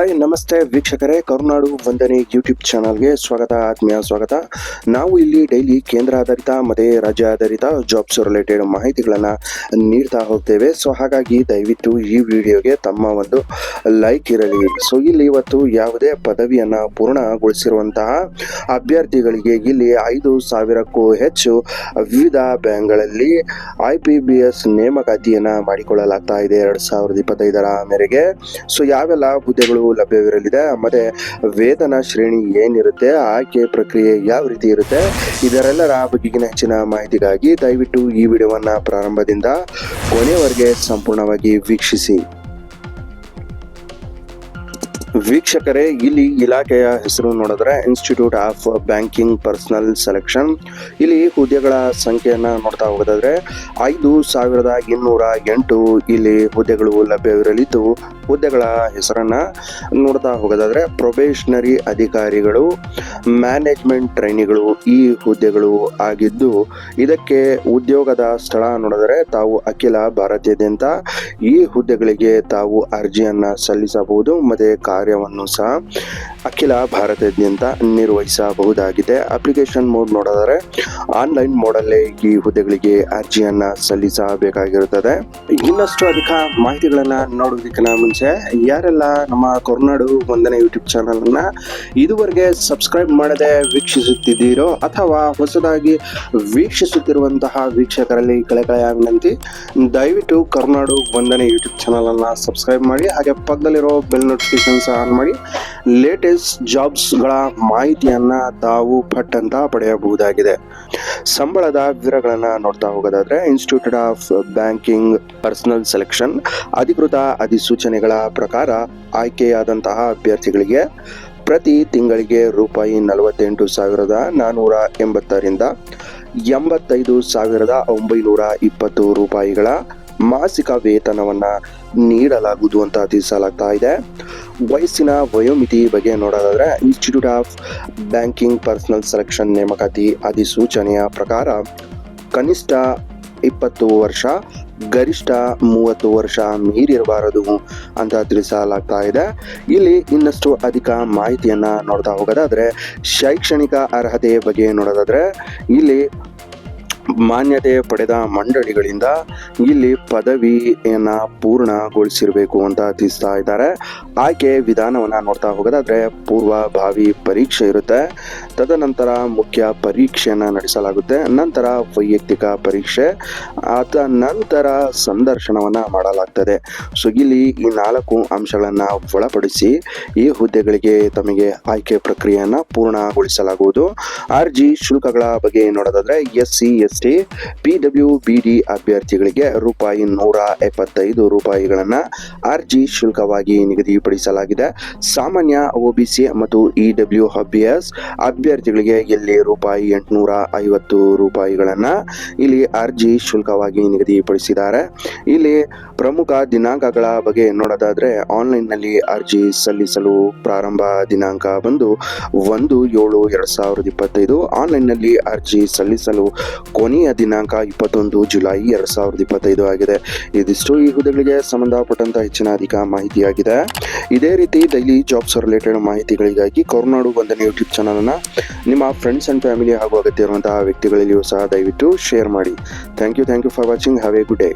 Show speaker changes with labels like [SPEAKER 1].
[SPEAKER 1] Hi ನಮಸ್ತೆ ವೀಕ್ಷಕರೇ. ಕರುನಾಡು Vandane YouTube ಚಾನಲ್ಗೆ ಸ್ವಾಗತ, ಆತ್ಮೀಯ ಸ್ವಾಗತ. ನಾವು ಇಲ್ಲಿ ಡೈಲಿ ಕೇಂದ್ರ ಆಧಾರಿತ, ಮತ್ತು ರಾಜ್ಯ ಆಧಾರಿತ ಜಾಬ್ಸ್ ರಿಲೇಟೆಡ್ ಮಾಹಿತಿಗಳನ್ನು ನೀಡ್ತಾ ಹೋಗ್ತೇವೆ. ಸೊ ಹಾಗಾಗಿ ದಯವಿಟ್ಟು ಈ ವಿಡಿಯೋಗೆ ತಮ್ಮ ಒಂದು ಲೈಕ್ ಇರಲಿ. ಸೊ ಇಲ್ಲಿ ಇವತ್ತು ಯಾವುದೇ ಪದವಿಯನ್ನು ಪೂರ್ಣಗೊಳಿಸಿರುವಂತಹ ಅಭ್ಯರ್ಥಿಗಳಿಗೆ ಇಲ್ಲಿ ಐದು ಸಾವಿರಕ್ಕೂ ಹೆಚ್ಚು ವಿವಿಧ ಬ್ಯಾಂಕ್ಗಳಲ್ಲಿ ಐ ಪಿ ಬಿ ಎಸ್ ನೇಮಕಾತಿಯನ್ನು ಮಾಡಿಕೊಳ್ಳಲಾಗ್ತಾ ಇದೆ ಎರಡು ಸಾವಿರದ ಇಪ್ಪತ್ತೈದರ ಮೇರೆಗೆ. ಸೊ ಯಾವೆಲ್ಲ ಹುದ್ದೆಗಳು ಲಭ್ಯವಿರಲಿದೆ. ಮತ್ತೆ ವೇತನ ಶ್ರೇಣಿ ಏನಿರುತ್ತೆ, ಆಯ್ಕೆ ಪ್ರಕ್ರಿಯೆ ಯಾವ ರೀತಿ ಇರುತ್ತೆ, ಇದರೆಲ್ಲರ ಬಗೆಗಿನ ಹೆಚ್ಚಿನ ಮಾಹಿತಿಗಾಗಿ ದಯವಿಟ್ಟು ಈ ವಿಡಿಯೋವನ್ನ ಪ್ರಾರಂಭದಿಂದ ಕೊನೆಯವರೆಗೆ ಸಂಪೂರ್ಣವಾಗಿ ವೀಕ್ಷಿಸಿ. ವೀಕ್ಷಕರೇ, ಇಲ್ಲಿ ಇಲಾಖೆಯ ಹೆಸರು ನೋಡಿದ್ರೆ institute of banking personnel selection ಇಲ್ಲಿ ಹುದ್ದೆಗಳ ಸಂಖ್ಯೆಯನ್ನ ನೋಡ್ತಾ ಹೋಗೋದಾದ್ರೆ, ಐದು ಸಾವಿರದ ಇನ್ನೂರ ಎಂಟು ಇಲ್ಲಿ ಹುದ್ದೆಗಳು ಲಭ್ಯವಿರಲಿದ್ದು, ಹುದ್ದೆಗಳ ಹೆಸರನ್ನ ನೋಡ್ತಾ ಹೋಗೋದಾದ್ರೆ ಪ್ರೊಬೇಷನರಿ ಅಧಿಕಾರಿಗಳು ಮ್ಯಾನೇಜ್ಮೆಂಟ್ ಟ್ರೈನಿಗಳು ಈ ಹುದ್ದೆಗಳು ಆಗಿದ್ದು, ಇದಕ್ಕೆ ಉದ್ಯೋಗದ ಸ್ಥಳ ನೋಡಿದರೆ ತಾವು ಅಖಿಲ ಭಾರತೀಯದಿಂದ ಈ ಹುದ್ದೆಗಳಿಗೆ ತಾವು ಅರ್ಜಿಯನ್ನು ಸಲ್ಲಿಸಬಹುದು, ಮತ್ತು ಕಾರ್ಯವನ್ನು ಸಹ ಅಖಿಲ ಭಾರತದಾದ್ಯಂತ ನಿರ್ವಹಿಸಬಹುದಾಗಿದೆ. ಅಪ್ಲಿಕೇಶನ್ ಮೋಡ್ ನೋಡಿದರೆ ಆನ್ಲೈನ್ ಮೋಡಲ್ಲೇ ಈ ಹುದ್ದೆಗಳಿಗೆ ಅರ್ಜಿಯನ್ನು ಸಲ್ಲಿಸಬೇಕಾಗಿರುತ್ತದೆ. ಇನ್ನಷ್ಟು ಅಧಿಕ ಮಾಹಿತಿಗಳನ್ನು ನೋಡೋದಕ್ಕಿಂತ ಮುಂಚೆ, ಯಾರೆಲ್ಲ ನಮ್ಮ ಕೊರನಾಡು ಒಂದನೇ ಯೂಟ್ಯೂಬ್ ಚಾನಲನ್ನು ಇದುವರೆಗೆ ಸಬ್ಸ್ಕ್ರೈಬ್ ಮಾಡದೆ ವೀಕ್ಷಿಸುತ್ತಿದ್ದೀರೋ ಅಥವಾ ಹೊಸದಾಗಿ ವೀಕ್ಷಿಸುತ್ತಿರುವಂತಹ ವೀಕ್ಷಕರಲ್ಲಿ ಕಳೆಕಳೆ ವಿನಂತಿ ದಯವಿಟ್ಟು ಕರ್ನಾಡು ವಂದನೆ ಯೂಟ್ಯೂಬ್ ಚಾನಲ್ ಅನ್ನ ಸಬ್ಸ್ಕ್ರೈಬ್ ಮಾಡಿ, ಹಾಗೆ ಪಕ್ಕದಲ್ಲಿರೋ ಬೆಲ್ ನೋಟಿಫಿಕೇಶನ್ಸ್ ಆನ್ ಮಾಡಿ ಲೇಟೆಸ್ಟ್ ಜಾಬ್ಸ್ಗಳ ಮಾಹಿತಿಯನ್ನ ತಾವು ಪಟ್ಟಂತ ಪಡೆಯಬಹುದಾಗಿದೆ. ಸಂಬಳದ ವಿವರಗಳನ್ನ ನೋಡ್ತಾ ಹೋಗೋದಾದ್ರೆ institute of banking personnel selection ಅಧಿಕೃತ ಅಧಿಸೂಚನೆಗಳ ಪ್ರಕಾರ ಆಯ್ಕೆಯಾದಂತಹ ಅಭ್ಯರ್ಥಿಗಳಿಗೆ ಪ್ರತಿ ತಿಂಗಳಿಗೆ ರೂಪಾಯಿ ನಲವತ್ತೆಂಟು ಸಾವಿರದ ನಾನ್ನೂರ ಎಂಬತ್ತರಿಂದ ಎಂಬತ್ತೈದು ಸಾವಿರದ ಒಂಬೈನೂರ ಇಪ್ಪತ್ತು ರೂಪಾಯಿಗಳ ಮಾಸಿಕ ವೇತನವನ್ನು ನೀಡಲಾಗುವುದು ಅಂತ ತಿಳಿಸಲಾಗ್ತಾ ಇದೆ. ವಯಸ್ಸಿನ ವಯೋಮಿತಿ ಬಗ್ಗೆ ನೋಡೋದಾದರೆ institute of banking personnel selection ನೇಮಕಾತಿ ಅಧಿಸೂಚನೆಯ ಪ್ರಕಾರ ಕನಿಷ್ಠ ಇಪ್ಪತ್ತು ವರ್ಷ, ಗರಿಷ್ಠ ಮೂವತ್ತು ವರ್ಷ ಮೀರಿರಬಾರದು ಅಂತ ತಿಳಿಸಲಾಗ್ತಾ ಇದೆ. ಇಲ್ಲಿ ಇನ್ನಷ್ಟು ಅಧಿಕ ಮಾಹಿತಿಯನ್ನು ನೋಡ್ತಾ ಹೋಗೋದಾದರೆ, ಶೈಕ್ಷಣಿಕ ಅರ್ಹತೆ ಬಗ್ಗೆ ನೋಡೋದಾದರೆ, ಇಲ್ಲಿ ಮಾನ್ಯತೆ ಪಡೆದ ಮಂಡಳಿಗಳಿಂದ ಇಲ್ಲಿ ಪದವಿಯನ್ನ ಪೂರ್ಣಗೊಳಿಸಿರಬೇಕು ಅಂತ ತಿಳಿಸ್ತಾ ಇದ್ದಾರೆ. ಆಯ್ಕೆ ವಿಧಾನವನ್ನ ನೋಡ್ತಾ ಹೋಗೋದಾದ್ರೆ ಪೂರ್ವಭಾವಿ ಪರೀಕ್ಷೆ ಇರುತ್ತೆ. ತದನಂತರ ಮುಖ್ಯ ಪರೀಕ್ಷೆಯನ್ನ ನಡೆಸಲಾಗುತ್ತೆ. ನಂತರ ವೈಯಕ್ತಿಕ ಪರೀಕ್ಷೆ ಅದ ನಂತರ ಸಂದರ್ಶನವನ್ನ ಮಾಡಲಾಗ್ತದೆ. ಸೊ ಇಲ್ಲಿ ಈ ನಾಲ್ಕು ಅಂಶಗಳನ್ನ ಒಳಪಡಿಸಿ ಈ ಹುದ್ದೆಗಳಿಗೆ ತಮಗೆ ಆಯ್ಕೆ ಪ್ರಕ್ರಿಯೆಯನ್ನ ಪೂರ್ಣಗೊಳಿಸಲಾಗುವುದು. ಅರ್ಜಿ ಶುಲ್ಕಗಳ ಬಗ್ಗೆ ನೋಡೋದಾದ್ರೆ S C S P W P W B D ಅಭ್ಯರ್ಥಿಗಳಿಗೆ ರೂಪಾಯಿ ನೂರ ಎಪ್ಪತ್ತೈದು ರೂಪಾಯಿಗಳನ್ನು ಅರ್ಜಿ ಶುಲ್ಕವಾಗಿ ನಿಗದಿಪಡಿಸಲಾಗಿದೆ. ಸಾಮಾನ್ಯ ಒಬಿಸಿ ಮತ್ತು ಇಡಬ್ಲ್ಯೂ ಡಬ್ಲ್ಯೂ ಬಿ ಅಭ್ಯರ್ಥಿಗಳಿಗೆ ಇಲ್ಲಿ ರೂಪಾಯಿ ಎಂಟುನೂರ ಐವತ್ತು ರೂಪಾಯಿಗಳನ್ನು ಇಲ್ಲಿ ಅರ್ಜಿ ಶುಲ್ಕವಾಗಿ ನಿಗದಿಪಡಿಸಿದ್ದಾರೆ. ಇಲ್ಲಿ ಪ್ರಮುಖ ದಿನಾಂಕಗಳ ಬಗ್ಗೆ ನೋಡೋದಾದ್ರೆ ಆನ್ಲೈನ್ನಲ್ಲಿ ಅರ್ಜಿ ಸಲ್ಲಿಸಲು ಪ್ರಾರಂಭ ದಿನಾಂಕ ಬಂದು ಒಂದು ಏಳು ಎರಡು ಸಾವಿರದ ಇಪ್ಪತ್ತೈದು. ಆನ್ಲೈನ್ನಲ್ಲಿ ಅರ್ಜಿ ಸಲ್ಲಿಸಲು ಕೊನೆಯ ದಿನಾಂಕ ಇಪ್ಪತ್ತೊಂದು ಜುಲೈ ಎರಡ್ ಸಾವಿರದ ಇಪ್ಪತ್ತೈದು ಆಗಿದೆ. ಇದಿಷ್ಟು ಈ ಹುದ್ದೆಗಳಿಗೆ ಸಂಬಂಧಪಟ್ಟಂತ ಹೆಚ್ಚಿನ ಅಧಿಕ ಮಾಹಿತಿಯಾಗಿದೆ. ಇದೇ ರೀತಿ ಡೈಲಿ ಜಾಬ್ಸ್ ರಿಲೇಟೆಡ್ ಮಾಹಿತಿಗಳಿಗಾಗಿ ಕರುನಾಡು ವಂದನೆ ಯೂಟ್ಯೂಬ್ ಚಾನಲ್ ಅನ್ನ ನಿಮ್ಮ ಫ್ರೆಂಡ್ಸ್ ಅಂಡ್ ಫ್ಯಾಮಿಲಿ ಹಾಗೂ ಅಗತ್ಯ ಇರುವಂತಹ ವ್ಯಕ್ತಿಗಳಲ್ಲಿಯೂ ಸಹ ದಯವಿಟ್ಟು ಶೇರ್ ಮಾಡಿ. Thank you thank you for watching. Have a good day.